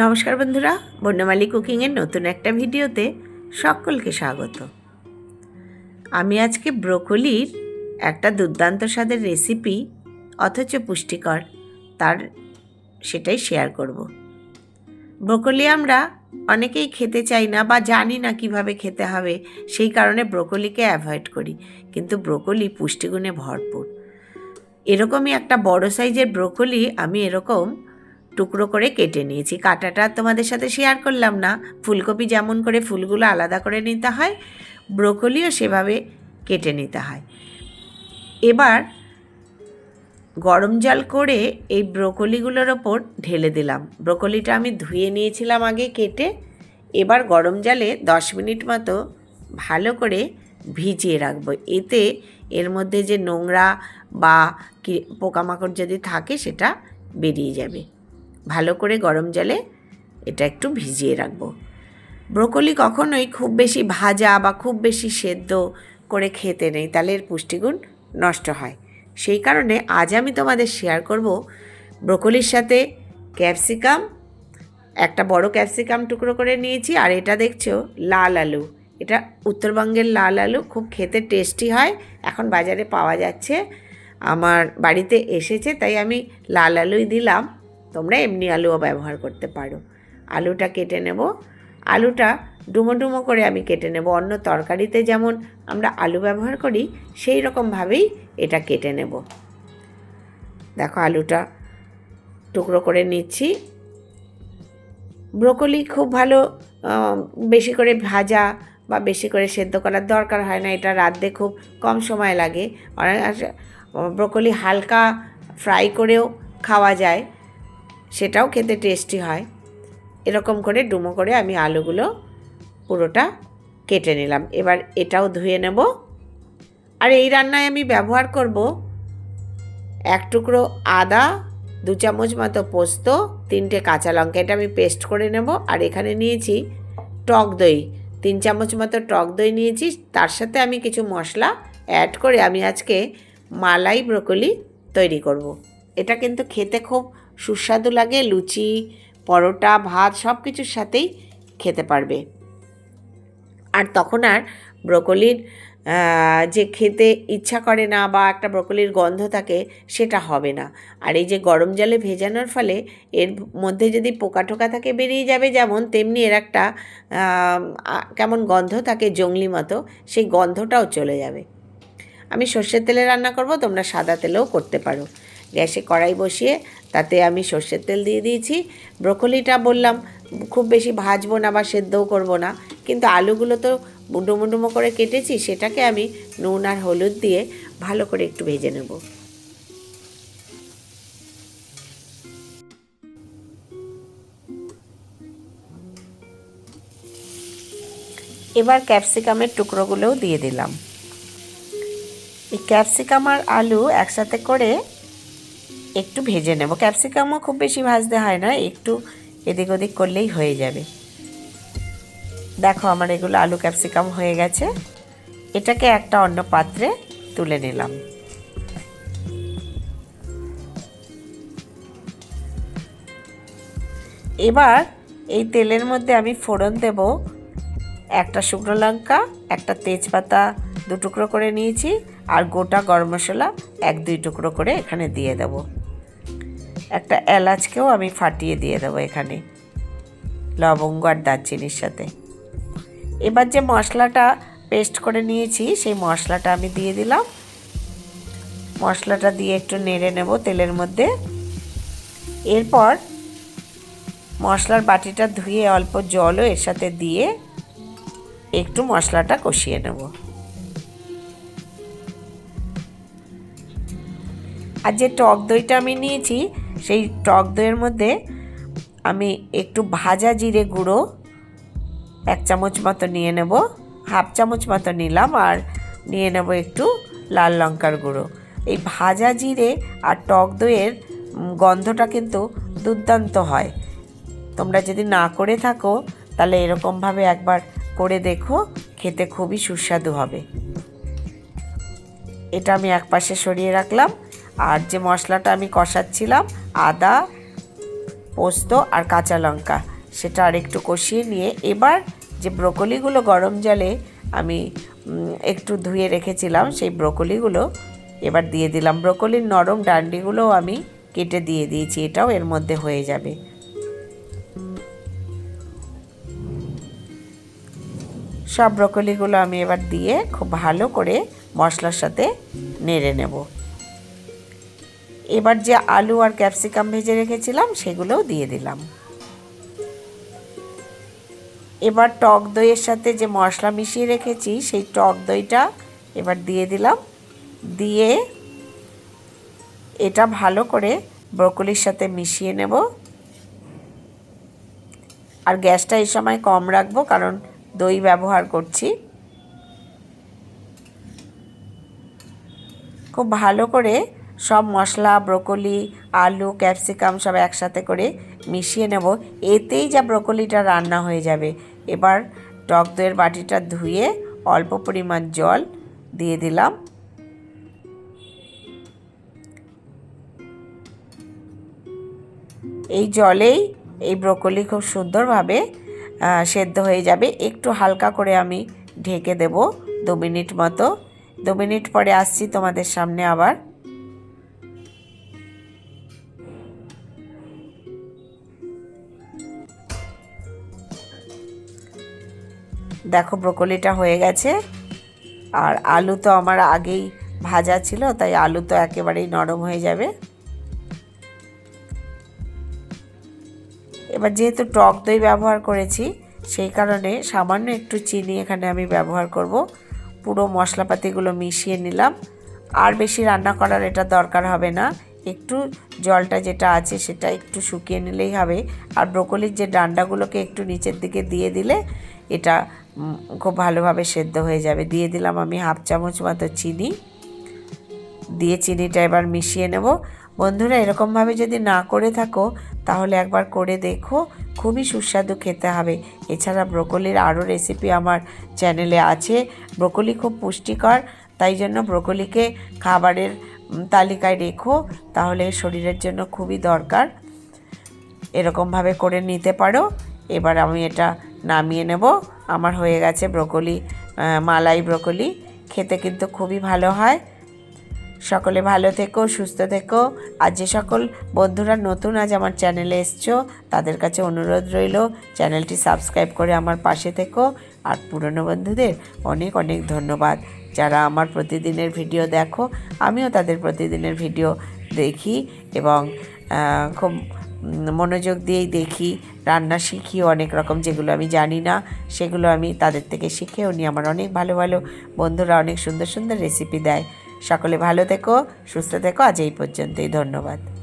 নমস্কার বন্ধুরা, বন্যমালী কুকিংয়ের নতুন একটা ভিডিওতে সকলকে স্বাগত। আমি আজকে ব্রোকলির একটা দুর্দান্ত স্বাদের রেসিপি, অথচ পুষ্টিকর, তার সেটাই শেয়ার করব। ব্রোকলি আমরা অনেকেই খেতে চাই না বা জানি না কীভাবে খেতে হবে, সেই কারণে ব্রোকলিকে অ্যাভয়েড করি। কিন্তু ব্রোকলি পুষ্টিগুণে ভরপুর। এরকমই একটা বড় সাইজের ব্রোকলি আমি এরকম টুকরো করে কেটে নিয়েছি। কাটাটা তোমাদের সাথে শেয়ার করলাম না। ফুলকপি যেমন করে ফুলগুলো আলাদা করে নিতে হয়, ব্রোকলিও সেভাবে কেটে নিতে হয়। এবার গরম জল করে এই ব্রোকলিগুলোর ওপর ঢেলে দিলাম। ব্রোকলিটা আমি ধুয়ে নিয়েছিলাম আগে কেটে। এবার গরম জলে দশ মিনিট মতো ভালো করে ভিজিয়ে রাখব। এতে এর মধ্যে যে নোংরা বা পোকামাকড় যদি থাকে সেটা বেরিয়ে যাবে। ভালো করে গরম জলে এটা একটু ভিজিয়ে রাখব। ব্রোকলি কখনোই খুব বেশি ভাজা বা খুব বেশি সেদ্ধ করে খেতে নেই তাহলে এর পুষ্টিগুণ নষ্ট হয়। সেই কারণে আজ আমি তোমাদের শেয়ার করব ব্রোকলির সাথে ক্যাপসিকাম একটা বড় ক্যাপসিকাম টুকরো করে নিয়েছি আর এটা দেখছ লাল আলু। এটা উত্তরবঙ্গের লাল আলু, খুব খেতে টেস্টি হয়, এখন বাজারে পাওয়া যাচ্ছে। আমার বাড়িতে এসেছে, তাই আমি লাল আলুই দিলাম। তোমরা এমনি আলুও ব্যবহার করতে পারো। আলুটা কেটে নেব। আলুটা ডুমো ডুমো করে আমি কেটে নেব। অন্য তরকারিতে যেমন আমরা আলু ব্যবহার করি, সেই রকমভাবেই এটা কেটে নেব। দেখো আলুটা টুকরো করে নিচ্ছি। ব্রোকলি খুব ভালো বেশি করে ভাজা বা বেশি করে সেদ্ধ করার দরকার হয় না, এটা রাঁধতে খুব কম সময় লাগে। ব্রোকলি হালকা ফ্রাই করেও খাওয়া যায়। সেটাও খেতে টেস্টি হয়। এরকম করে ডুমো করে আমি আলুগুলো পুরোটা কেটে নিলাম। এবার এটাও ধুয়ে নেব। আর এই রান্নায় আমি ব্যবহার করব এক টুকরো আদা, দু চামচ মতো পোস্ত, তিনটে কাঁচা লঙ্কা, এটা আমি পেস্ট করে নেব। আর এখানে নিয়েছি টক দই, তিন চামচ মতো টক দই নিয়েছি। তার সাথে আমি কিছু মশলা অ্যাড করে আমি আজকে মালাই ব্রোকলি তৈরি করব। এটা কিন্তু খেতে খুব সুস্বাদু লাগে, লুচি, পরোটা, ভাত সব কিছুর সাথেই খেতে পারবে। আর তখন আর ব্রোকলির যে খেতে ইচ্ছা করে না বা একটা ব্রোকলির গন্ধ থাকে সেটা হবে না। আর এই যে গরম জলে ভেজানোর ফলে এর মধ্যে যদি পোকা টোকা থাকে বেরিয়ে যাবে যেমন, তেমনি এর একটা কেমন গন্ধ থাকে জংলি মতো, সেই গন্ধটাও চলে যাবে। আমি সর্ষের তেলে রান্না করব, তোমরা সাদা তেলেও করতে পারো। গ্যাসে কড়াই বসিয়ে তাতে আমি সর্ষের তেল দিয়ে দিয়েছি। ব্রোকলিটা বললাম, খুব বেশি ভাজবো না বা সেদ্ধও করব না। কিন্তু আলুগুলো তো ডুমো ডুমো করে কেটেছি, সেটাকে আমি নুন আর হলুদ দিয়ে ভালো করে একটু ভেজে নেব। এবার ক্যাপসিকামের টুকরোগুলোও দিয়ে দিলাম। এই ক্যাপসিকাম আর আলু একসাথে করে একটু ভেজে নেব। ক্যাপসিকামও খুব বেশি ভাজতে হয় না, একটু এদিক ওদিক করলেই হয়ে যাবে। দেখো আমার এগুলো আলু ক্যাপসিকাম হয়ে গেছে। এটাকে একটা অন্য পাত্রে তুলে নিলাম। এবার এই তেলের মধ্যে আমি ফোড়ন দেব। একটা শুকনো লঙ্কা, একটা তেজপাতা দু টুকরো করে নিয়েছি, আর গোটা গরম মশলা এক দুই টুকরো করে এখানে দিয়ে দেব। একটা এলাচকেও আমি ফাটিয়ে দিয়ে দেবো এখানে, লবঙ্গ আর দারচিনির সাথে। এবার যে মশলাটা পেস্ট করে নিয়েছি, সেই মশলাটা আমি দিয়ে দিলাম। মশলাটা দিয়ে একটু নেড়ে নেব তেলের মধ্যে। এরপর মশলার বাটিটা ধুয়ে অল্প জলও এর সাথে দিয়ে একটু মশলাটা কষিয়ে নেব। আর যে টক দইটা আমি নিয়েছি সেই টক দইয়ের মধ্যে আমি একটু ভাজা জিরে গুঁড়ো, এক চামচ মতো নিয়ে নেব, হাফ চামচ মতো নিলাম আর নিয়ে নেব একটু লাল লঙ্কার গুঁড়ো। এই ভাজা জিরে আর টক দইয়ের গন্ধটা কিন্তু দুর্দান্ত হয়। তোমরা যদি না করে থাকো, তাহলে এরকমভাবে একবার করে দেখো, খেতে খুবই সুস্বাদু হবে। এটা আমি এক পাশে সরিয়ে রাখলাম, আর যে মশলাটা আমি কষাচ্ছিলাম আদা, পোস্ত আর কাঁচা লঙ্কা। সেটা আর একটু কষিয়ে নিয়ে এবার যে ব্রোকলিগুলো গরম জলে আমি একটু ধুয়ে রেখেছিলাম, সেই ব্রোকলিগুলো এবার দিয়ে দিলাম। ব্রোকলির নরম ডান্ডিগুলোও আমি কেটে দিয়ে দিয়েছি, এটাও এর মধ্যে হয়ে যাবে। সব ব্রোকলিগুলো আমি এবার দিয়ে খুব ভালো করে মশলার সাথে নেড়ে নেব। এবার যে আলু আর ক্যাপসিকাম ভেজে রেখেছিলাম, সেগুলোও দিয়ে দিলাম। এবার টক দইয়ের সাথে যে মশলা মিশিয়ে রেখেছি, সেই টক দইটা এবার দিয়ে দিলাম। দিয়ে এটা ভালো করে ব্রোকলির সাথে মিশিয়ে নেব। আর গ্যাসটা এই সময় কম রাখব, কারণ দই ব্যবহার করছি। খুব ভালো করে সব মশলা, ব্রোকলি, আলু, ক্যাপসিকাম সব একসাথে করে মিশিয়ে নেব। এতেই যা ব্রোকলিটা রান্না হয়ে যাবে। এবার টক দইয়ের বাটিটা ধুয়ে অল্প পরিমাণ জল দিয়ে দিলাম। এই জলেই এই ব্রোকলি খুব সুন্দরভাবে সেদ্ধ হয়ে যাবে। একটু হালকা করে আমি ঢেকে দেব দু মিনিট মতো। দু মিনিট পরে আসছি তোমাদের সামনে আবার। দেখো, ব্রোকলিটা হয়ে গেছে। আর আলু তো আমার আগেই ভাজা ছিল, তাই আলু তো একেবারেই নরম হয়ে যাবে। এবার যেহেতু টক দই ব্যবহার করেছি, সেই কারণে সামান্য একটু চিনি এখানে আমি ব্যবহার করব। পুরো মশলাপাতিগুলো মিশিয়ে নিলাম। আর বেশি রান্না করার এটা দরকার হবে না। একটু জলটা যেটা আছে সেটা একটু শুকিয়ে নিলেই হবে। আর ব্রোকলির যে ডান্ডাগুলোকে একটু নিচের দিকে দিয়ে দিলে এটা খুব ভালোভাবে সেদ্ধ হয়ে যাবে। দিয়ে দিলাম আমি হাফ চামচ মতো চিনি। দিয়ে চিনিটা এবার মিশিয়ে নেব। বন্ধুরা, এরকমভাবে যদি না করে থাকো, তাহলে একবার করে দেখো। খুবই সুস্বাদু খেতে হবে। এছাড়া ব্রোকলির আরও রেসিপি আমার চ্যানেলে আছে। ব্রোকলি খুব পুষ্টিকর, তাই জন্য ব্রোকলিকে খাবারের তালিকায় রেখো, তাহলে শরীরের জন্য খুবই দরকার। এরকমভাবে করে নিতে পারো। এবার আমি এটা নামিয়ে নেব। আমার হয়ে গেছে ব্রোকলি মালাই ব্রোকলি। খেতে কিন্তু খুবই ভালো হয়। সকলে ভালো থেকো, সুস্থ থেকো। আর যে সকল বন্ধুরা নতুন আজ আমার চ্যানেলে এসছো, তাদের কাছে অনুরোধ রইল, চ্যানেলটি সাবস্ক্রাইব করে আমার পাশে থেকো। আর পুরনো বন্ধুদের অনেক অনেক ধন্যবাদ। যারা আমার প্রতিদিনের ভিডিও দেখো, আমিও তাদের প্রতিদিনের ভিডিও দেখি এবং খুব মনোযোগ দিয়েই দেখি, রান্না শিখি অনেক রকম, যেগুলো আমি জানি না, সেগুলো আমি তাদের থেকে শিখেও নিই আমার অনেক ভালো ভালো বন্ধুরা অনেক সুন্দর সুন্দর রেসিপি দেয়। সকলে ভালো থেকো, সুস্থ থেকো, আজ এই পর্যন্তই, ধন্যবাদ।